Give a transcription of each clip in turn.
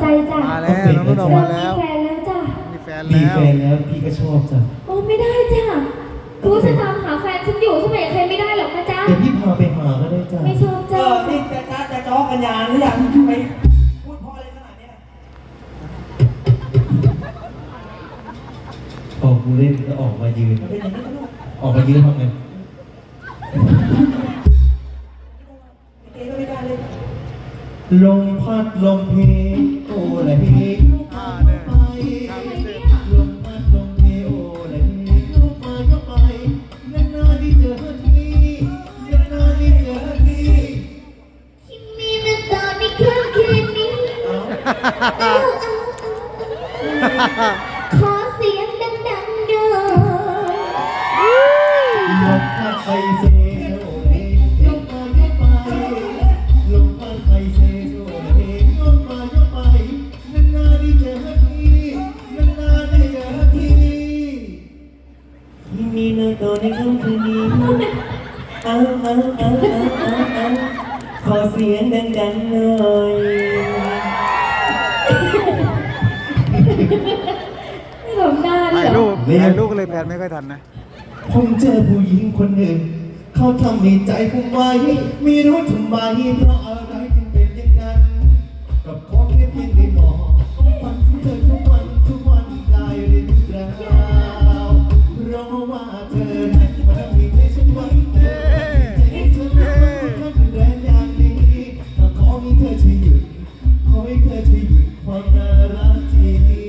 ใจจ้ะมาแล้วน้องนุ่นออกมาแล้วเรมีแฟนแล้วจ้ะ มีแฟนมีแล้ว แฟนแล้วพี่ก็ชอบจ้ะโอ้ไม่ได้จ้ะกูจะตามหาแฟนฉันอยู่ฉันไปกับใครไม่ได้หรอกนะจ๊ะ เดี๋ยวพี่พาไปหาก็ได้จ้ะไม่ชอบเอจ้ะอนี่จะจ้าจะจ้อกันยานหรือยังไปพูดเพราะอะไรขนาดเนี้ยออกกูเล่นก็ออกมายืนมันเป็นอย่างนี้ก็ลูกออกมายืนทำไง ลมพัดลมเพโอ้ละเฮลูกมาก็ไปลมพัดลมเพโอละเฮลูกมาก็ไปนานๆที่เจอทีนานๆที่เจอทีมีน้ำตาในค่ำคืนนี้เอาเอาขอ ที่มีในตัวในค่ำคืนนี้เอาเอาเอาเอาเอาเอาขอเสียงดังๆหน่อยไม่หลงหน้าเลถ่ายยเหรรูอปถ่ายรูปก็เลยแพนไม่ค่อยทันนะ ผมเจอผู้หญิงคนหนึ่ง เขาทำให้ใจผมไว้ไม่รู้ทำไมเพราะอะไร ธอช่วยหยุดขอให้เธอช่วยหยุดความน่ารักที่นี้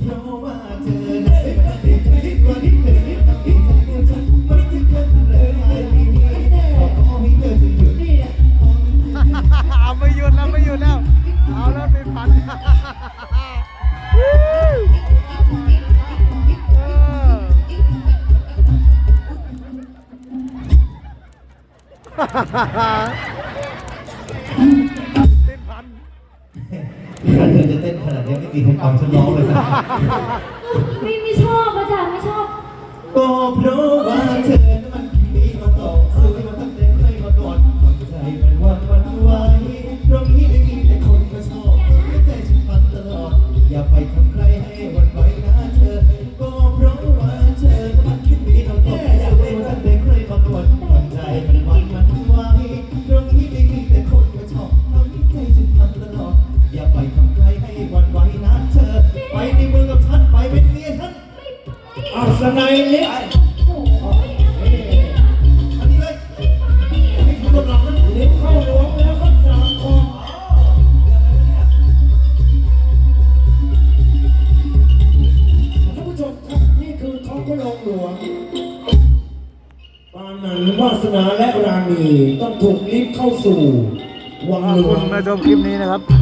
เพราะว่าเธอนั้นเป็นประเด็นที่วันนี้เธอไม่ทำให้ใจของฉันไม่ถึงกันเลยไอ้นี่ขอให้เธอช่วยหยุดเอาไม่หยุดแล้วไม่หยุดแล้ว เอาแล้วเป็นพันเออเต้ ต้นขนาดนี้ไม่มีใครฟังฉันร้องเลยนะ ไม่ไม่ชอบอะจ้ะไม่ชอบ ก็เพราะว่า เอาสไนเล็กเลยนี่คือกำลังนั้นเล็กเข้าหลวงแล้วก็สามคอท่านผู้ชมครับนี่คือท้องพระโรงหลวงปานันวาสนาและราณีต้องถูกลิฟต์เข้าสู่วังขอบหลคุณง มาชมคลิปนี้นะครับ